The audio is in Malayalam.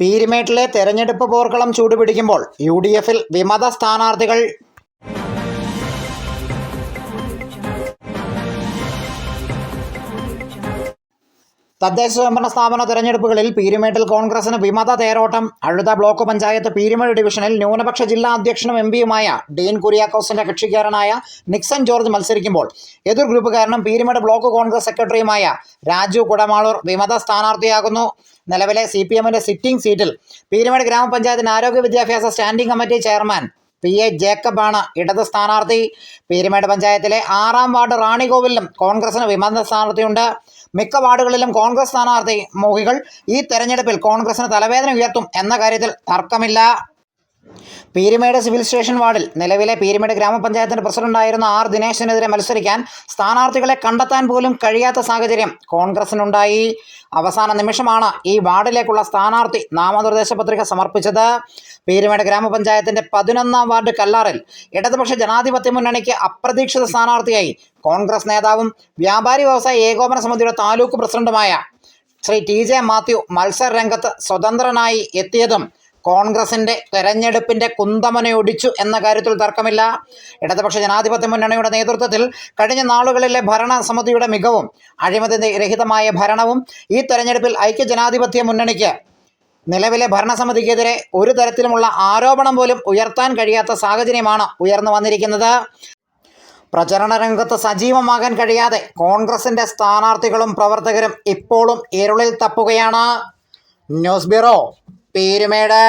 പീരുമേട്ടിലെ തെരഞ്ഞെടുപ്പ് പോർക്കളം ചൂടുപിടിക്കുമ്പോൾ യു ഡി എഫിൽ വിമത സ്ഥാനാർത്ഥികൾ തദ്ദേശ സ്വയംഭരണ സ്ഥാപന തെരഞ്ഞെടുപ്പുകളിൽ പീരുമേട്ടിൽ കോൺഗ്രസിന് വിമത തേരോട്ടം അഴുത ബ്ലോക്ക് പഞ്ചായത്ത് പീരുമേട് ഡിവിഷനിൽ ന്യൂനപക്ഷ ജില്ലാ അധ്യക്ഷനും എം പിയുമായ ഡീൻ കുര്യാക്കോസിന്റെ കക്ഷിക്കാരനായ നിക്സൺ ജോർജ് മത്സരിക്കുമ്പോൾ എതിർ ഗ്രൂപ്പുകാരനും പീരുമേട് ബ്ലോക്ക് കോൺഗ്രസ് സെക്രട്ടറിയുമായ രാജു കുടമാളൂർ വിമത സ്ഥാനാർത്ഥിയാകുന്നു. നിലവിലെ സി പി എമ്മിന്റെ സിറ്റിംഗ് സീറ്റിൽ പീരുമേട് ഗ്രാമപഞ്ചായത്തിന് ആരോഗ്യ വിദ്യാഭ്യാസ standing committee chairman P A ജേക്കബാണ് ഇടത് സ്ഥാനാർത്ഥി. പീരുമേട് പഞ്ചായത്തിലെ ആറാം വാർഡ് റാണികോവിലും കോൺഗ്രസിന് വിമത സ്ഥാനാർത്ഥിയുണ്ട്. മിക്ക വാർഡുകളിലും കോൺഗ്രസ് സ്ഥാനാർത്ഥി മോഹികൾ ഈ തെരഞ്ഞെടുപ്പിൽ കോൺഗ്രസിന് തലവേദന ഉയർത്തും എന്ന കാര്യത്തിൽ തർക്കമില്ല. പീരുമേട് സിവിൽ സ്റ്റേഷൻ വാർഡിൽ നിലവിലെ പീരിമേട് ഗ്രാമപഞ്ചായത്തിന്റെ പ്രസിഡന്റായിരുന്ന ആർ ദിനേശിനെതിരെ മത്സരിക്കാൻ സ്ഥാനാർത്ഥികളെ കണ്ടെത്താൻ പോലും കഴിയാത്ത സാഹചര്യം കോൺഗ്രസിനുണ്ടായി. അവസാന നിമിഷമാണ് ഈ വാർഡിലേക്കുള്ള സ്ഥാനാർത്ഥി നാമനിർദ്ദേശ പത്രിക സമർപ്പിച്ചത്. പീരുമേട് ഗ്രാമപഞ്ചായത്തിന്റെ പതിനൊന്നാം വാർഡ് കല്ലാറിൽ ഇടതുപക്ഷ ജനാധിപത്യ മുന്നണിക്ക് അപ്രതീക്ഷിത സ്ഥാനാർത്ഥിയായി കോൺഗ്രസ് നേതാവും വ്യാപാരി വ്യവസായ ഏകോപന സമിതിയുടെ താലൂക്ക് പ്രസിഡന്റുമായ ശ്രീ ടി ജെ മാത്യു മത്സര രംഗത്ത് സ്വതന്ത്രനായി എത്തിയതും കോൺഗ്രസിന്റെ തെരഞ്ഞെടുപ്പിന്റെ കുന്തമനയൊടിച്ചു എന്ന കാര്യത്തിൽ തർക്കമില്ല. ഇടതുപക്ഷ ജനാധിപത്യ മുന്നണിയുടെ നേതൃത്വത്തിൽ കഴിഞ്ഞ നാളുകളിലെ ഭരണസമിതിയുടെ മികവും അഴിമതി രഹിതമായ ഭരണവും ഈ തെരഞ്ഞെടുപ്പിൽ ഐക്യ ജനാധിപത്യ മുന്നണിക്ക് നിലവിലെ ഭരണസമിതിക്കെതിരെ ഒരു തരത്തിലുമുള്ള ആരോപണം പോലും ഉയർത്താൻ കഴിയാത്ത സാഹചര്യമാണ് ഉയർന്നു വന്നിരിക്കുന്നത്. പ്രചരണ രംഗത്ത് സജീവമാകാൻ കഴിയാതെ കോൺഗ്രസിന്റെ സ്ഥാനാർത്ഥികളും പ്രവർത്തകരും ഇപ്പോഴും ഇരുളിൽ തപ്പുകയാണ്. News bureau Peermade